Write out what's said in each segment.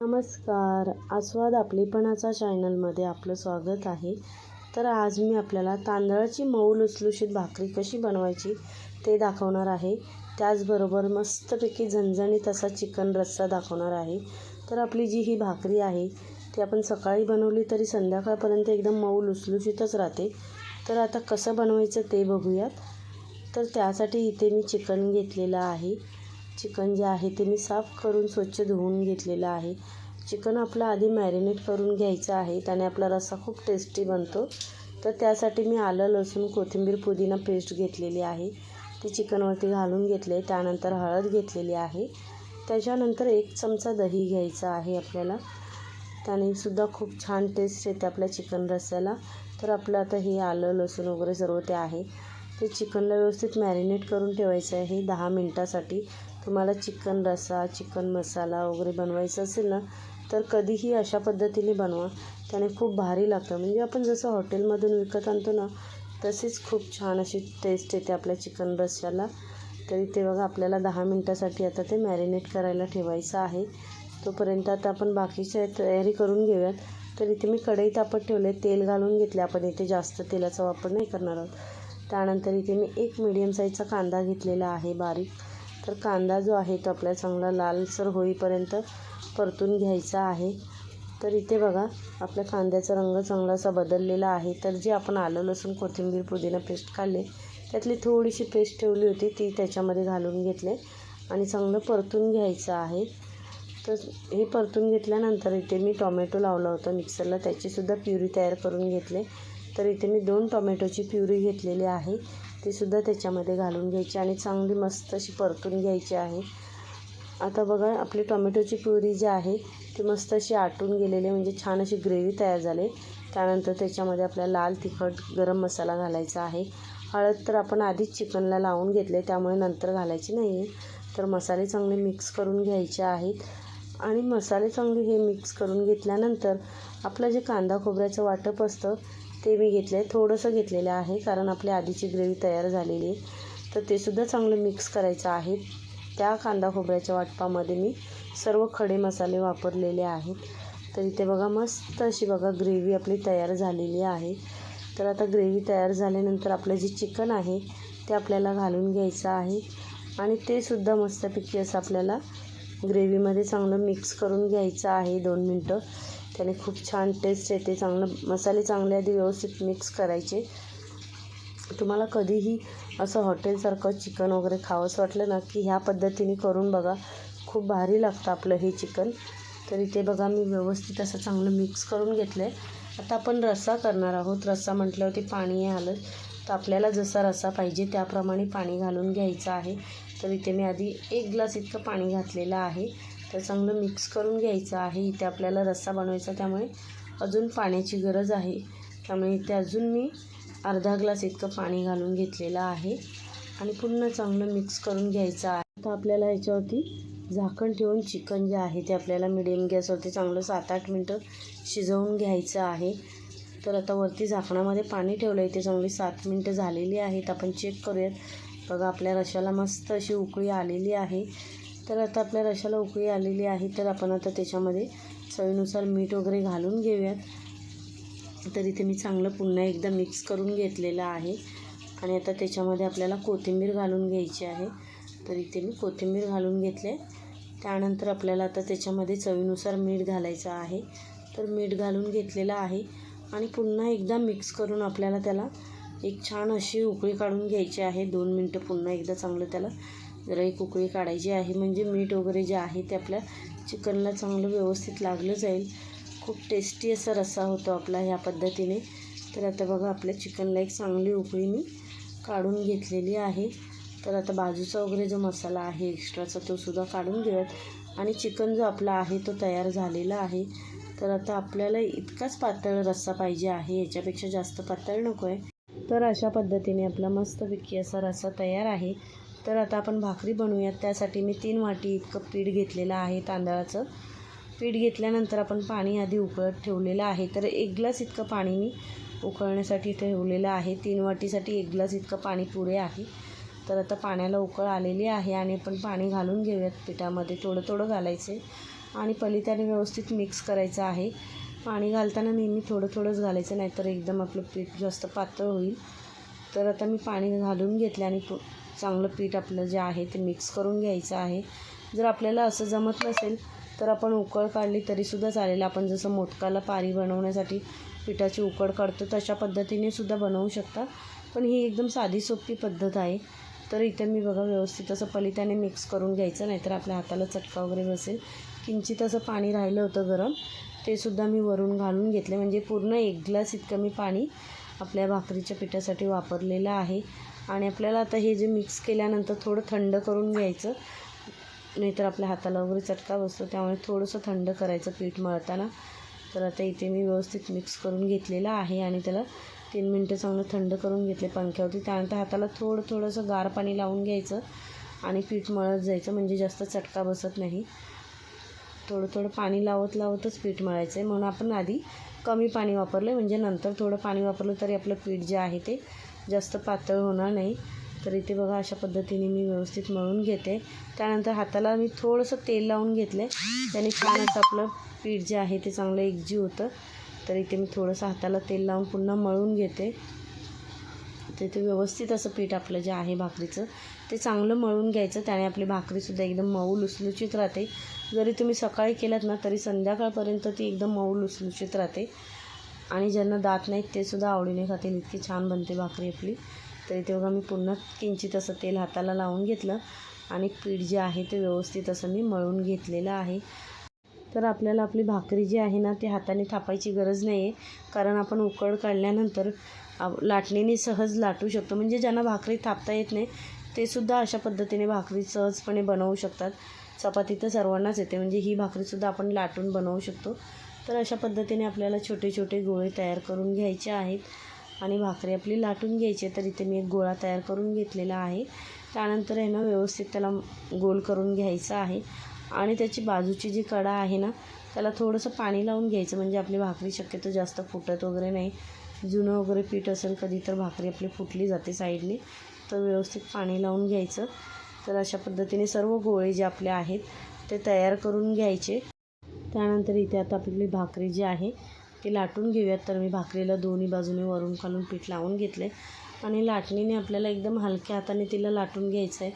नमस्कार. आस्वाद आपलीपणाचा चॅनलमध्ये आपलं स्वागत आहे. तर आज मी आपल्याला तांदळाची मऊ लुसलुशीत भाकरी कशी बनवायची ते दाखवणार आहे. त्याचबरोबर मस्तपैकी झणझणीत असा चिकन रस्सा दाखवणार आहे. तर आपली जी ही भाकरी आहे ती आपण सकाळी बनवली तरी संध्याकाळपर्यंत एकदम मऊ लुसलुशीतच राहते. तर आता कसं बनवायचं ते बघूयात. तर त्यासाठी इथे मी चिकन घेतलेलं आहे. चिकन जे आहे ते मी साफ करून स्वच्छ धुवून घेतलेलं आहे. चिकन आपलं आधी मॅरिनेट करून घ्यायचं आहे. त्याने आपला रस्सा खूप टेस्टी बनतो. तर त्यासाठी मी आलं लसूण कोथिंबीर पुदिना पेस्ट घेतलेली आहे. ती चिकनवरती घालून घेतले. त्यानंतर हळद घेतलेली आहे. त्याच्यानंतर एक चमचा दही घ्यायचा आहे आपल्याला. त्याने सुद्धा खूप छान टेस्ट येते आपल्या चिकन रस्स्याला. तर आपलं आता हे आलं लसूण वगैरे सर्व ते आहे. ते चिकनला व्यवस्थित मॅरिनेट करून ठेवायचं आहे दहा मिनटासाठी. तुम्हाला चिकन रस्सा चिकन मसाला वगैरे बनवायचं असेल ना तर कधीही अशा पद्धतीने बनवा. त्याने खूप भारी लागतं. म्हणजे आपण जसं हॉटेलमधून विकत आणतो ना तशीच खूप छान अशी टेस्ट येते आपल्या चिकन रस्साला तरी ते बघा आपल्याला दहा मिनटासाठी आता ते मॅरिनेट करायला ठेवायचं आहे. तोपर्यंत आता आपण बाकीच्या तयारी करून घेऊयात. तर इथे मी कढई तापत ठेवले तेल घालून घेतले आपण इथे जास्त तेलाचा वापर नाही करणार आहोत. त्यानंतर इथे मी एक मिडियम साईजचा कांदा घेतलेला आहे बारीक. तर कांदा जो आहे तो आपल्याला चांगला लालसर होईपर्यंत परतून घ्यायचा आहे. तर इथे बघा आपल्या कांद्याचा रंग चांगला असा बदललेला आहे. तर जे आपण आलं लसूण कोथिंबीर पुदिना पेस्ट खाल्ले त्यातली थोडीशी पेस्ट ठेवली होती ती त्याच्यामध्ये घालून घेतले आणि चांगलं परतून घ्यायचं आहे. तर हे परतून घेतल्यानंतर इथे मी टॉमॅटो लावला होता मिक्सरला त्याचीसुद्धा प्युरी तयार करून घेतले. तर इथे मी दोन टॉमॅटोची प्युरी घेतलेली आहे. तीसुद्धा त्याच्यामध्ये घालून घ्यायची आणि चांगली मस्त अशी परतून घ्यायची आहे. आता बघा आपली टोमॅटोची प्युरी जी आहे ती मस्त अशी आटून गेलेली म्हणजे छान अशी ग्रेव्ही तयार झाली त्यानंतर त्याच्यामध्ये आपल्याला लाल तिखट गरम मसाला घालायचा आहे. हळद तर आपण आधीच चिकनला लावून घेतले त्यामुळे नंतर घालायची नाही आहे. तर मसाले चांगले मिक्स करून घ्यायचे आहेत. आणि मसाले चांगले हे मिक्स करून घेतल्यानंतर आपलं जे कांदा खोबऱ्याचं वाटप असतं ते मी घेतलं आहे थोडंसं घेतलेलं आहे कारण आपली आधीची ग्रेव्ही तयार झालेली आहे. तर ते सुद्धा चांगलं मिक्स करायचं आहे. त्या कांदा खोबऱ्याच्या वाटपामध्ये मी सर्व खडे मसाले वापरलेले आहेत. तर इथे बघा मस्त अशी बघा ग्रेव्ही आपली तयार झालेली आहे. तर आता ग्रेव्ही तयार झाल्यानंतर आपलं जे चिकन आहे ते आपल्याला घालून घ्यायचं आहे. आणि ते सुद्धा मस्तपैकी असं आपल्याला ग्रेव्हीमध्ये चांगलं मिक्स करून घ्यायचं आहे. दोन मिनटं. त्याने खूप छान टेस्ट येते. चांगलं मसाले चांगले आधी व्यवस्थित मिक्स करायचे. तुम्हाला कधीही असं हॉटेलसारखं चिकन वगैरे खावंसं वाटलं ना की ह्या पद्धतीने करून बघा. खूप भारी लागतं आपलं हे चिकन तर इथे बघा मी व्यवस्थित असं चांगलं मिक्स करून घेतलं आहे आता आपण रस्सा करणार आहोत. रस्सा म्हटल्यावरती पाणी आलं. तर आपल्याला जसा रस्सा पाहिजे त्याप्रमाणे पाणी घालून घ्यायचं आहे. तर इथे मी आधी एक ग्लास इतकं पाणी घातलेलं आहे. तर चांगलं मिक्स करून घ्यायचं आहे. इथे आपल्याला रस्सा बनवायचा त्यामुळे अजून पाण्याची गरज आहे. त्यामुळे इथे अजून मी अर्धा ग्लास इतकं पाणी घालून घेतलेलं आहे. आणि पुन्हा चांगलं मिक्स करून घ्यायचं आहे. आता आपल्याला ह्याच्यावरती झाकण ठेवून चिकन जे आहे ते आपल्याला मिडियम गॅसवरती चांगलं सात आठ मिनटं शिजवून घ्यायचं आहे. तर आता वरती झाकणामध्ये पाणी ठेवलं आहे ते चांगली सात मिनटं झालेली आहेत. आपण चेक करूयात. बघा आपल्या रशाला मस्त अशी उकळी आलेली आहे. तर आता आपल्या रशाला उकळी आलेली आहे तर आपण आता त्याच्यामध्ये चवीनुसार मीठ वगैरे घालून घेऊयात. तर इथे मी चांगलं पुन्हा एकदा मिक्स करून घेतलेलं आहे. आणि आता त्याच्यामध्ये आपल्याला कोथिंबीर घालून घ्यायची आहे. तर इथे मी कोथिंबीर घालून घेतले. त्यानंतर आपल्याला आता त्याच्यामध्ये चवीनुसार मीठ घालायचं आहे. तर मीठ घालून घेतलेलं आहे. आणि पुन्हा एकदा मिक्स करून आपल्याला त्याला एक छान अशी उकळी काढून घ्यायची आहे. दोन मिनटं पुन्हा एकदा चांगलं त्याला जरा एक उकळी काढायची आहे. म्हणजे मीठ वगैरे जे आहे ते आपल्या चिकनला चांगलं व्यवस्थित लागलं जाईल. खूप टेस्टी असा रस्सा होतो आपला ह्या पद्धतीने. तर आता बघा आपल्या चिकनला एक चांगली उकळी मी काढून घेतलेली आहे. तर आता बाजूचा वगैरे जो मसाला आहे एक्स्ट्राचा तो सुद्धा काढून घेऊयात. आणि चिकन जो आपला आहे तो तयार झालेला आहे. तर आता आपल्याला इतकाच पातळ रस्सा पाहिजे आहे. याच्यापेक्षा जास्त पातळ नको आहे तर अशा पद्धतीने आपला मस्तपैकी असा रस्सा तयार आहे. तर आता आपण भाकरी बनवूयात. त्यासाठी मी तीन वाटी इतकं पीठ घेतलेलं आहे तांदळाचं. पीठ घेतल्यानंतर आपण पाणी आधी उकळत ठेवलेलं आहे. तर एक ग्लास इतकं पाणी मी उकळण्यासाठी ठेवलेलं आहे. तीन वाटीसाठी एक ग्लास इतकं पाणी पुरे आहे. तर आता पाण्याला उकळ आलेली आहे आणि आपण पाणी घालून घेऊयात पिठामध्ये. थोडं थोडं घालायचं आणि पलित्याने व्यवस्थित मिक्स करायचं आहे. पाणी घालताना नेहमी थोडं थोडंच घालायचं नाहीतर एकदम आपलं पीठ जास्त पातळ होईल. तर आता मी पाणी घालून घेतलं आणि पु चांगलं पीठ आपलं जे आहे ते मिक्स करून घ्यायचं आहे. जर आपल्याला असं जमत नसेल तर आपण उकळ काढली तरीसुद्धा चालेल. आपण जसं मोदकाला पारी बनवण्यासाठी पिठाची उकळ काढतो तशा पद्धतीने सुद्धा बनवू शकता. पण ही एकदम साधी सोपी पद्धत आहे. तर इथे मी बघा व्यवस्थित असं पलित्याने मिक्स करून घ्यायचं नाहीतर आपल्या हाताला चटका वगैरे बसेल. किंचित असं पाणी राहिलं होतं गरम ते सुद्धा मी वरून घालून घेतले. म्हणजे पूर्ण एक ग्लास इतकं मी पाणी आपल्या भाकरीच्या पिठासाठी वापरलेलं आहे. आणि आपल्याला आता हे जे मिक्स केल्यानंतर थोडं थंड करून घ्यायचं. नाहीतर आपल्या हाताला वगैरे चटका बसतो त्यामुळे थोडंसं थंड करायचं पीठ मळताना. तर आता इथे मी व्यवस्थित मिक्स करून घेतलेलं आहे आणि त्याला तीन मिनटं चांगलं थंड करून घेतले पंख्यावरती. त्यानंतर हाताला थोडं थोडंसं गार पाणी लावून घ्यायचं आणि पीठ मळत जायचं. म्हणजे जास्त चटका बसत नाही. थोडं थोडं पाणी लावत लावतच पीठ मळायचं आहे म्हणून आपण आधी कमी पाणी वापरलं म्हणजे नंतर थोडं पाणी वापरलं तरी आपलं पीठ जे आहे ते जास्त पातळ होणार नाही. तर इथे बघा अशा पद्धतीने मी व्यवस्थित मळून घेते. त्यानंतर हाताला मी थोडंसं तेल लावून घेतलं आहे त्याने छान असं आपलं पीठ जे आहे ते चांगलं एकजीव होतं. तर इथे मी थोडंसं हाताला तेल लावून पुन्हा मळून घेते. तर इथे व्यवस्थित असं पीठ आपलं जे आहे भाकरीचं ते चांगलं मळून घ्यायचं. त्याने आपली भाकरीसुद्धा एकदम मऊ लुसलुचीत राहते. जरी तुम्ही सकाळी केलात ना तरी संध्याकाळपर्यंत ती एकदम मऊ लुसलुशीत राहते. आणि ज्यांना दात नाहीत ते सुद्धा आवडीने खातील. इतकी छान बनते भाकरी आपली. तरी तेव्हा मी पुन्हा किंचित असं तेल हाताला लावून घेतलं. आणि पीठ जे आहे ते व्यवस्थित असं मी मळून घेतलेलं आहे. तर आपल्याला आपली भाकरी जी आहे ना ती हाताने थापायची गरज नाही आहे कारण आपण उकड काढल्यानंतर लाटणीने सहज लाटू शकतो. म्हणजे ज्यांना भाकरी थापता येत नाही ते सुद्धा अशा पद्धतीने भाकरी सहजपणे बनवू शकतात. चपाती तर सर्वांनाच येते. म्हणजे ही भाकरीसुद्धा आपण लाटून बनवू शकतो. तर अशा पद्धतीने आपल्याला छोटे छोटे गोळे तयार करून घ्यायचे आहेत. आणि भाकरी आपली लाटून घ्यायची आहे तर इथे मी एक गोळा तयार करून घेतलेला आहे. त्यानंतर आहे ना व्यवस्थित त्याला गोल करून घ्यायचं आहे. आणि त्याची बाजूची जी कडा आहे ना त्याला थोडंसं पाणी लावून घ्यायचं. म्हणजे आपली भाकरी शक्यतो जास्त फुटत वगैरे नाही. जुनं वगैरे पीठ असेल कधी तर भाकरी आपली फुटली जाते साईडने. तर व्यवस्थित पाणी लावून घ्यायचं. तर अशा पद्धतीने सर्व गोळे जे आपले आहेत ते तयार करून घ्यायचे. त्यानंतर इथे आता आपली भाकरी जी आहे ती लाटून घेऊयात. तर मी भाकरीला दोन्ही बाजूने वरून खालून पीठ लावून घेतले. आणि लाटणीने आपल्याला एकदम हलक्या हाताने तिला लाटून घ्यायचं आहे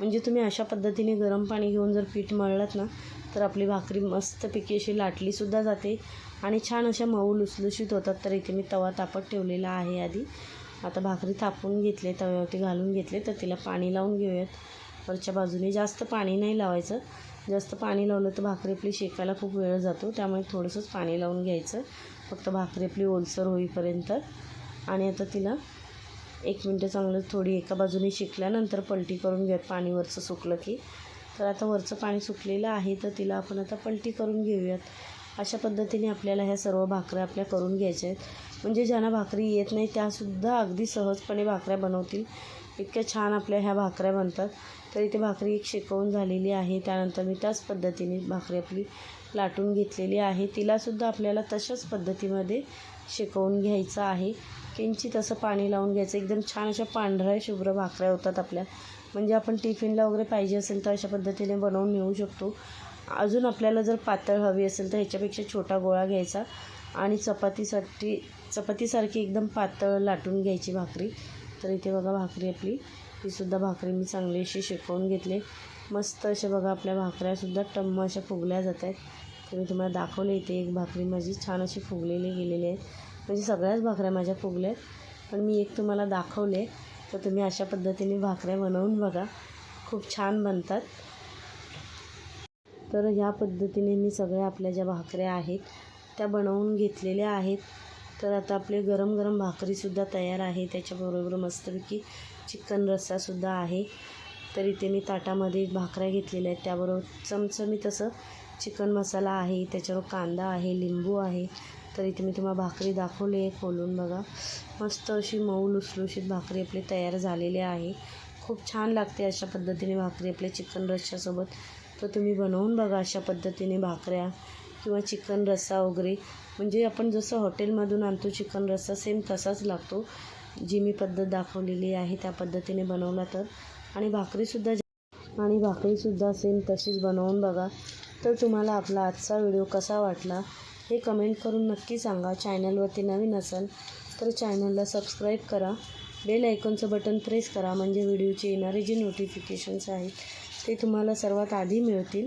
म्हणजे तुम्ही अशा पद्धतीने गरम पाणी घेऊन जर पीठ मळलात ना तर आपली भाकरी मस्तपैकी अशी लाटलीसुद्धा जाते. आणि छान अशा मऊ लुसलुशीत होतात. तर इथे मी तवा तापत ठेवलेला आहे आधी. आता भाकरी थापून घेतले तव्यावरती घालून घेतले. तर तिला पाणी लावून घेऊयात. वरच्या बाजूने जास्त पाणी नाही लावायचं. जास्त पाणी लावलं तर भाकरी आपली शेकायला खूप वेळ जातो. त्यामुळे थोडंसंच पाणी लावून घ्यायचं. फक्त भाकरी आपली ओलसर होईपर्यंत. आणि आता तिला एक मिनटं चांगलं थोडी एका बाजूने शिकल्यानंतर पलटी करून घेऊयात पाणी वरचं सुकलं की. तर आता वरचं पाणी सुकलेलं आहे तर तिला आपण आता पलटी करून घेऊयात. अशा पद्धतीने आपल्याला ह्या सर्व भाकऱ्या आपल्या करून घ्यायच्या आहेत. म्हणजे ज्यांना भाकरी येत नाही त्यासुद्धा अगदी सहजपणे भाकऱ्या बनवतील. इतक्या छान आपल्या ह्या भाकऱ्या बनतात. तर इथे भाकरी एक शेकवून झालेली आहे. त्यानंतर मी त्याच पद्धतीने भाकरी आपली लाटून घेतलेली आहे. तिलासुद्धा आपल्याला तशाच पद्धतीमध्ये शेकवून घ्यायचं आहे. किंचित असं पाणी लावून घ्यायचं. एकदम छान अशा पांढऱ्या शुभ्र भाकऱ्या होतात आपल्या. म्हणजे आपण टिफिनला वगैरे पाहिजे असेल तर अशा पद्धतीने बनवून नेऊ शकतो. अजून आपल्याला जर पातळ हवी असेल तर ह्याच्यापेक्षा छोटा गोळा घ्यायचा. आणि चपातीसाठी चपातीसारखी एकदम पातळ लाटून घ्यायची भाकरी. तर इथे बघा भाकरी आपली. तीसुद्धा भाकरी मी चांगली अशी शिकवून घेतले. मस्त अशा बघा आपल्या भाकऱ्यासुद्धा टम्म अशा फुगल्या जात आहेत. तर मी तुम्हाला दाखवले इथे एक भाकरी माझी. छान अशी फुगलेली गेलेली आहे. म्हणजे सगळ्याच भाकऱ्या माझ्या फुगल्या आहेत. पण मी एक तुम्हाला दाखवले. तर तुम्ही अशा पद्धतीने भाकऱ्या बनवून बघा. खूप छान बनतात. तर ह्या पद्धतीने मी सगळ्या आपल्या ज्या भाकऱ्या आहेत त्या बनवून घेतलेल्या आहेत. तर आता आपले गरम गरम भाकरीसुद्धा तयार आहे. त्याच्याबरोबर मस्तपैकी चिकन रस्सासुद्धा आहे. तर इथे मी ताटामध्ये भाकऱ्या घेतलेल्या आहेत. त्याबरोबर चमचमीत असं चिकन मसाला आहे. त्याच्यावर कांदा आहे लिंबू आहे. तर इथे मी तुम्हाला भाकरी दाखवली आहे खोलून बघा. मस्त अशी मऊ लुसलुशीत भाकरी आपली तयार झालेली आहे. खूप छान लागते अशा पद्धतीने भाकरी आपल्या चिकन रस्सासोबत. तर तुम्ही बनवून बघा अशा पद्धतीने भाकऱ्या. किंवा चिकन रस्सा वगैरे. म्हणजे आपण जसं हॉटेलमधून आणतो चिकन रस्सा सेम तसाच लागतो. जी मी पद्धत दाखवलेली आहे त्या पद्धतीने बनवला तर. आणि भाकरीसुद्धा आणि भाकरीसुद्धा सेम तशीच बनवून बघा. तर तुम्हाला आपला आजचा व्हिडिओ कसा वाटला हे कमेंट करून नक्की सांगा. चॅनलवरती नवीन असाल तर चॅनलला सबस्क्राईब करा. बेल आयकॉनचं बटन प्रेस करा. म्हणजे व्हिडिओचे येणारे जे नोटिफिकेशन्स आहेत ते तुम्हाला सर्वात आधी मिळतील.